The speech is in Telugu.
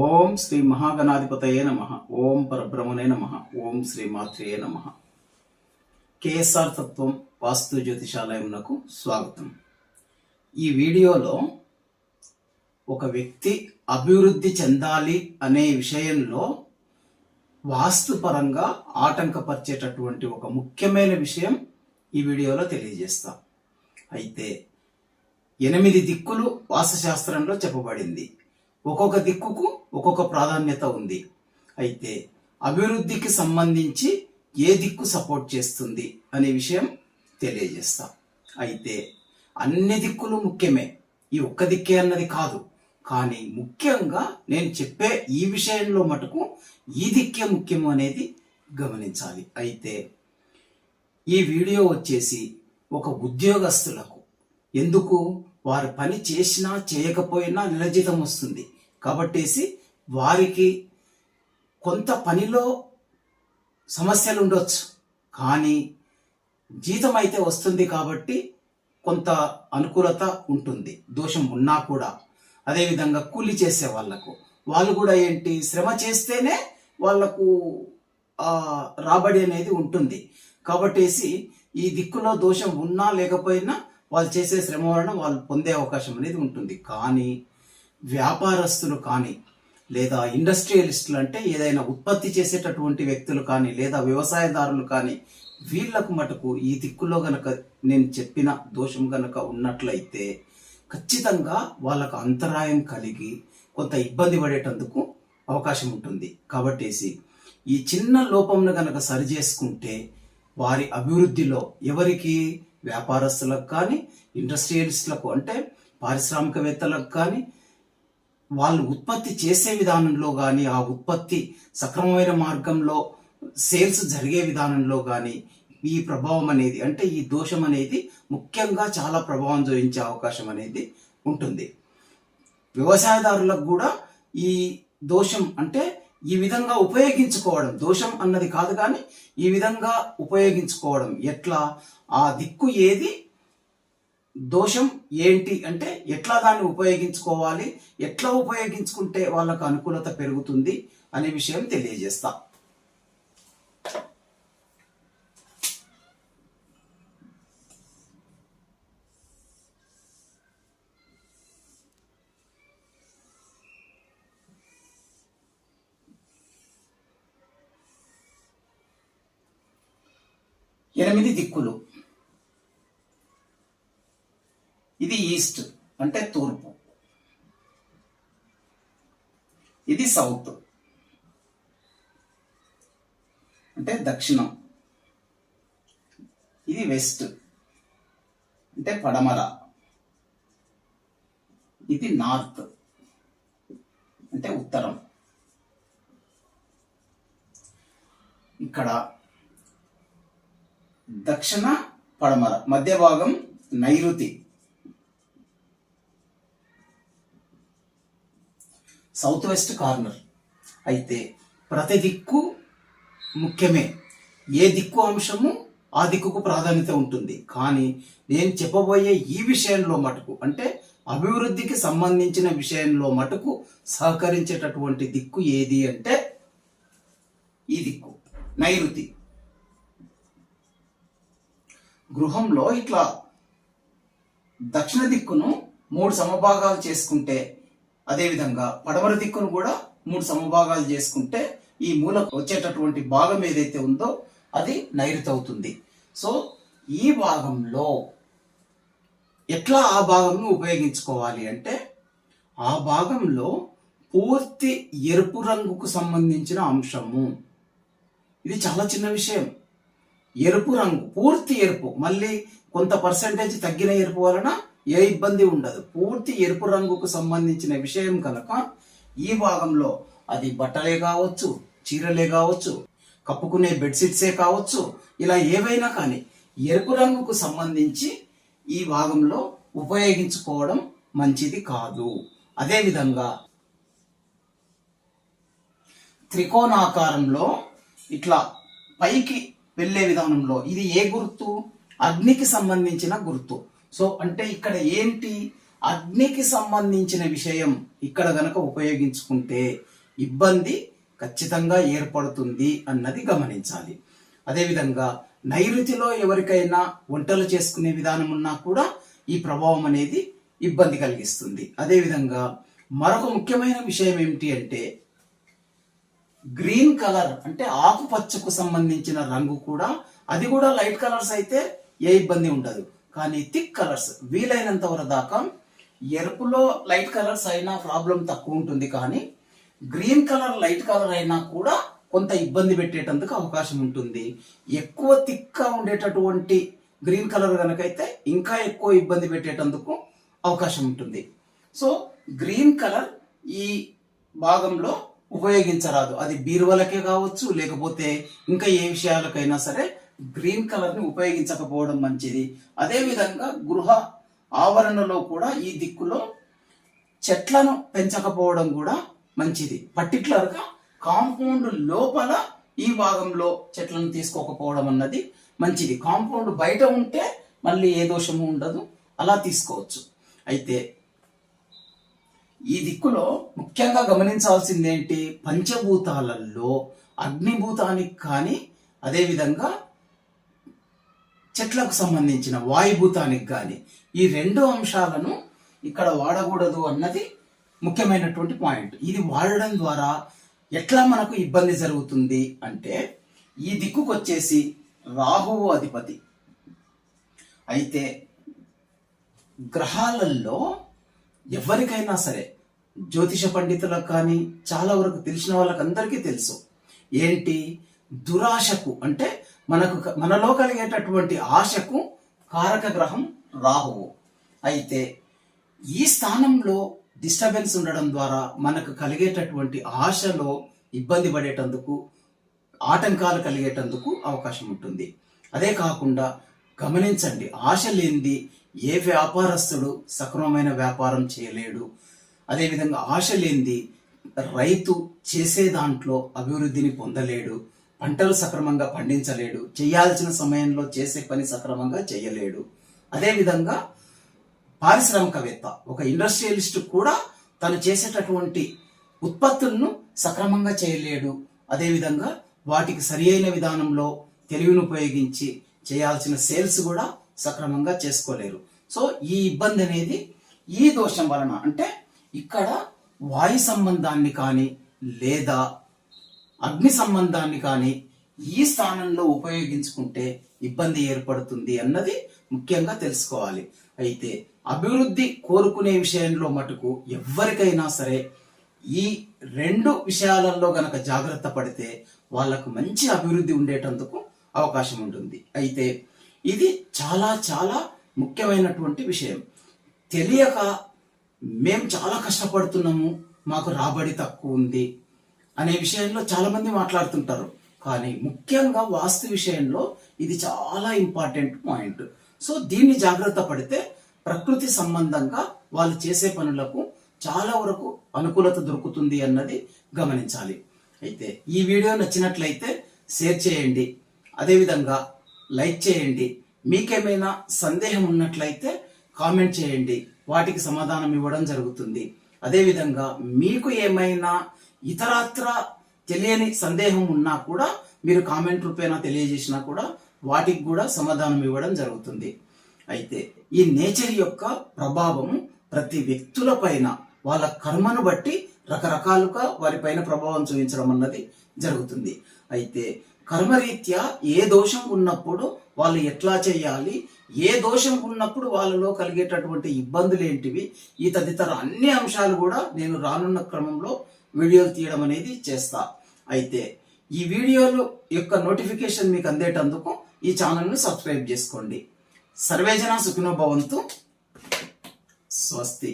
ఓం శ్రీ మహాగణాధిపతయే నమ. ఓం పరబ్రహ్మనే నమ. ఓం శ్రీ మాత్రేయ నమ. కేఎస్ఆర్ తత్వం వాస్తు జ్యోతిషాలయంకు స్వాగతం. ఈ వీడియోలో ఒక వ్యక్తి అభివృద్ధి చెందాలి అనే విషయంలో వాస్తుపరంగా ఆటంకపరిచేటటువంటి ఒక ముఖ్యమైన విషయం ఈ వీడియోలో తెలియజేస్తా. అయితే ఎనిమిది దిక్కులు వాస్తుశాస్త్రంలో చెప్పబడింది. ఒక్కొక్క దిక్కుకు ఒక్కొక్క ప్రాధాన్యత ఉంది. అయితే అభివృద్ధికి సంబంధించి ఏ దిక్కు సపోర్ట్ చేస్తుంది అనే విషయం తెలియజేస్తా. అయితే అన్ని దిక్కులు ముఖ్యమే. ఈ ఒక్క దిక్కే అన్నది కాదు. కానీ ముఖ్యంగా నేను చెప్పే ఈ విషయంలో మటుకు ఈ దిక్కే ముఖ్యము అనేది గమనించాలి. అయితే ఈ వీడియో వచ్చేసి ఒక ఉద్యోగస్తులకు. ఎందుకు? వారు పని చేసినా చేయకపోయినా నిలజితం వస్తుంది కాబట్టేసి వారికి కొంత పనిలో సమస్యలు ఉండొచ్చు కానీ జీతం అయితే వస్తుంది కాబట్టి కొంత అనుకూలత ఉంటుంది. దోషం ఉన్నా కూడా. అదేవిధంగా కూలి చేసే వాళ్ళకు. వాళ్ళు కూడా ఏంటి? శ్రమ చేస్తేనే వాళ్ళకు రాబడి అనేది ఉంటుంది. కాబట్టేసి ఈ దిక్కులో దోషం ఉన్నా లేకపోయినా వాళ్ళు చేసే శ్రమ వలన వాళ్ళు పొందే అవకాశం అనేది ఉంటుంది. కానీ వ్యాపారస్తులు కానీ లేదా ఇండస్ట్రియలిస్టులు అంటే ఏదైనా ఉత్పత్తి చేసేటటువంటి వ్యక్తులు కానీ లేదా వ్యవసాయదారులు కానీ వీళ్ళకు మటుకు ఈ దిక్కులో గనక నేను చెప్పిన దోషం గనక ఉన్నట్లయితే ఖచ్చితంగా వాళ్ళకు అంతరాయం కలిగి కొంత ఇబ్బంది పడేటందుకు అవకాశం ఉంటుంది. కాబట్టేసి ఈ చిన్న లోపంను గనక సరి చేసుకుంటే వారి అభివృద్ధిలో ఎవరికి వ్యాపారస్తులకు కానీ ఇండస్ట్రియలిస్టులకు అంటే పారిశ్రామికవేత్తలకు కానీ వాళ్ళు ఉత్పత్తి చేసే విధానంలో కానీ ఆ ఉత్పత్తి సక్రమమైన మార్గంలో సేల్స్ జరిగే విధానంలో కానీ ఈ ప్రభావం అనేది అంటే ఈ దోషం అనేది ముఖ్యంగా చాలా ప్రభావం చూపించే అవకాశం అనేది ఉంటుంది. వ్యవసాయదారులకు కూడా ఈ దోషం అంటే ఈ విధంగా ఉపయోగించుకోవడం దోషం అన్నది కాదు కానీ ఈ విధంగా ఉపయోగించుకోవడం ఎట్లా? ఆ దిక్కు ఏది? దోషం ఏంటి అంటే ఎట్లా దాన్ని ఉపయోగించుకోవాలి ఎట్లా ఉపయోగించుకుంటే వాళ్ళకు అనుకూలత పెరుగుతుంది అనే విషయం తెలియజేస్తా. ఎనిమిది దిక్కులు ఇది ఈస్ట్ అంటే తూర్పు. ఇది సౌత్. అంటే దక్షిణం. ఇది వెస్ట్. అంటే పడమర. ఇది నార్త్. అంటే ఉత్తరం. ఇక్కడ దక్షిణ పడమర. మధ్య భాగం నైరుతి. South west corner. అయితే ప్రతి దిక్కు ముఖ్యమే. ఏ దిక్కు అంశము ఆ దిక్కుకు ప్రాధాన్యత ఉంటుంది. కానీ నేను చెప్పబోయే ఈ విషయంలో మటుకు అంటే అభివృద్ధికి సంబంధించిన విషయంలో మటుకు సహకరించేటటువంటి దిక్కు ఏది అంటే ఈ దిక్కు నైరుతి. గృహంలో ఇట్లా దక్షిణ దిక్కును మూడు సమభాగాలు చేసుకుంటే అదేవిధంగా పడమర దిక్కును కూడా మూడు సమభాగాలు చేసుకుంటే ఈ మూలకు వచ్చేటటువంటి భాగం ఏదైతే ఉందో అది నైరుతి అవుతుంది. సో ఈ భాగంలో ఎట్లా ఆ భాగంను ఉపయోగించుకోవాలి అంటే ఆ భాగంలో పూర్తి ఎరుపు రంగుకు సంబంధించిన అంశము. ఇది చాలా చిన్న విషయం. ఎరుపు రంగు పూర్తి ఎరుపు మళ్ళీ కొంత పర్సంటేజ్ తగ్గిన ఎరుపు వలన ఏ ఇబ్బంది ఉండదు. పూర్తి ఎరుపు రంగుకు సంబంధించిన విషయం కనుక ఈ భాగంలో అది బట్టలే కావచ్చు చీరలే కావచ్చు కప్పుకునే బెడ్షీట్సే కావచ్చు ఇలా ఏవైనా కానీ ఎరుపు రంగుకు సంబంధించి ఈ భాగంలో ఉపయోగించుకోవడం మంచిది కాదు. అదేవిధంగా త్రికోణాకారంలో ఇట్లా పైకి వెళ్ళే విధానంలో ఇది ఏ గుర్తు? అగ్నికి సంబంధించిన గుర్తు. సో అంటే ఇక్కడ ఏంటి? అగ్నికి సంబంధించిన విషయం ఇక్కడ గనక ఉపయోగించుకుంటే ఇబ్బంది ఖచ్చితంగా ఏర్పడుతుంది అన్నది గమనించాలి. అదేవిధంగా నైరుతిలో ఎవరికైనా వంటలు చేసుకునే విధానం ఉన్నా కూడా ఈ ప్రభావం అనేది ఇబ్బంది కలిగిస్తుంది. అదేవిధంగా మరొక ముఖ్యమైన విషయం ఏమిటి అంటే గ్రీన్ కలర్ అంటే ఆకుపచ్చకు సంబంధించిన రంగు కూడా అది కూడా లైట్ కలర్స్ అయితే ఏ ఇబ్బంది ఉండదు. కానీ థిక్ కలర్స్ వీలైనంత వరకు దాకా ఎరుపులో లైట్ కలర్స్ అయినా ప్రాబ్లం తక్కువ ఉంటుంది కానీ గ్రీన్ కలర్ లైట్ కలర్ అయినా కూడా కొంత ఇబ్బంది పెట్టేటందుకు అవకాశం ఉంటుంది. ఎక్కువ థిక్గా ఉండేటటువంటి గ్రీన్ కలర్ కనుకైతే ఇంకా ఎక్కువ ఇబ్బంది పెట్టేటందుకు అవకాశం ఉంటుంది. సో గ్రీన్ కలర్ ఈ భాగంలో ఉపయోగించరాదు. అది బీరువలకే కావచ్చు లేకపోతే ఇంకా ఏ విషయాలకైనా సరే గ్రీన్ కలర్ని ఉపయోగించకపోవడం మంచిది. అదేవిధంగా గృహ ఆవరణలో కూడా ఈ దిక్కులో చెట్లను పెంచకపోవడం కూడా మంచిది. పర్టికులర్గా కాంపౌండ్ లోపల ఈ భాగంలో చెట్లను తీసుకోకపోవడం అన్నది మంచిది. కాంపౌండ్ బయట ఉంటే మళ్ళీ ఏ దోషము ఉండదు. అలా తీసుకోవచ్చు. అయితే ఈ దిక్కులో ముఖ్యంగా గమనించాల్సింది ఏంటి పంచభూతాలలో అగ్నిభూతానికి కానీ అదేవిధంగా చెట్లకు సంబంధించిన వాయుభూతానికి కానీ ఈ రెండు అంశాలను ఇక్కడ వాడకూడదు అన్నది ముఖ్యమైనటువంటి పాయింట్. ఇది వాడడం ద్వారా ఎట్లా మనకు ఇబ్బంది జరుగుతుంది అంటే ఈ దిక్కుకు వచ్చేసి రాహువు అధిపతి. అయితే గ్రహాలలో ఎవరికైనా సరే జ్యోతిష పండితులకు కానీ చాలా వరకు తెలిసిన వాళ్ళకందరికీ తెలుసు. ఏంటి? దురాశకు అంటే మనకు మనలో కలిగేటటువంటి ఆశకు కారక గ్రహం రాహువు. అయితే ఈ స్థానంలో డిస్టర్బెన్స్ ఉండడం ద్వారా మనకు కలిగేటటువంటి ఆశలో ఇబ్బంది పడేటందుకు ఆటంకాలు కలిగేటందుకు అవకాశం ఉంటుంది. అదే కాకుండా గమనించండి ఆశ లేనిది ఏ వ్యాపారస్తుడు సక్రమమైన వ్యాపారం చేయలేడు. అదేవిధంగా ఆశ లేనిది రైతు చేసే దాంట్లో అభివృద్ధిని పొందలేడు. పంటలు సక్రమంగా పండించలేడు చేయాల్సిన సమయంలో చేసే పని సక్రమంగా చేయలేడు. అదేవిధంగా పారిశ్రామికవేత్త ఒక ఇండస్ట్రియలిస్ట్ కూడా తను చేసేటటువంటి ఉత్పత్తులను సక్రమంగా చేయలేడు. అదేవిధంగా వాటికి సరి అయిన విధానంలో తెలివిని ఉపయోగించి చేయాల్సిన సేల్స్ కూడా సక్రమంగా చేసుకోలేరు. సో ఈ ఇబ్బంది అనేది ఈ దోషం వలన అంటే ఇక్కడ వాయు సంబంధాన్ని కానీ లేదా అగ్ని సంబంధాన్ని కానీ ఈ స్థానంలో ఉపయోగించుకుంటే ఇబ్బంది ఏర్పడుతుంది అన్నది ముఖ్యంగా తెలుసుకోవాలి. అయితే అభివృద్ధి కోరుకునే విషయంలో మటుకు ఎవరికైనా సరే ఈ రెండు విషయాలలో గనక జాగ్రత్త పడితే వాళ్ళకు మంచి అభివృద్ధి ఉండేటందుకు అవకాశం ఉంటుంది. అయితే ఇది చాలా చాలా ముఖ్యమైనటువంటి విషయం. తెలియక మేము చాలా కష్టపడుతున్నాము మాకు రాబడి తక్కువ ఉంది అనే విషయంలో చాలా మంది మాట్లాడుతుంటారు. కానీ ముఖ్యంగా వాస్తు విషయంలో ఇది చాలా ఇంపార్టెంట్ పాయింట్. సో దీన్ని జాగ్రత్త పడితే ప్రకృతి సంబంధంగా వాళ్ళు చేసే పనులకు చాలా వరకు అనుకూలత దొరుకుతుంది అన్నది గమనించాలి. అయితే ఈ వీడియో నచ్చినట్లయితే షేర్ చేయండి. అదేవిధంగా లైక్ చేయండి. మీకేమైనా సందేహం ఉన్నట్లయితే కామెంట్ చేయండి. వాటికి సమాధానం ఇవ్వడం జరుగుతుంది. అదేవిధంగా మీకు ఏమైనా ఇతరత్ర తెలియని సందేహం ఉన్నా కూడా మీరు కామెంట్ రూపేణా తెలియజేసినా కూడా వాటికి కూడా సమాధానం ఇవ్వడం జరుగుతుంది. అయితే ఈ నేచర్ యొక్క ప్రభావం ప్రతి వ్యక్తుల పైన వాళ్ళ కర్మను బట్టి రకరకాలుగా వారిపైన ప్రభావం చూపించడం అన్నది జరుగుతుంది. అయితే కర్మరీత్యా ఏ దోషం ఉన్నప్పుడు వాళ్ళు ఎట్లా చేయాలి ఏ దోషం ఉన్నప్పుడు వాళ్ళలో కలిగేటటువంటి ఇబ్బందులు ఏంటివి ఈ తదితర అన్ని అంశాలు కూడా నేను రానున్న క్రమంలో వీడియోలు తీయడం అనేది చేస్తా. అయితే ఈ వీడియోలు యొక్క నోటిఫికేషన్ మీకు అందేటందుకు ఈ ఛానల్ను సబ్స్క్రైబ్ చేసుకోండి. సర్వేజన సుఖినో భవంతు. స్వస్తి.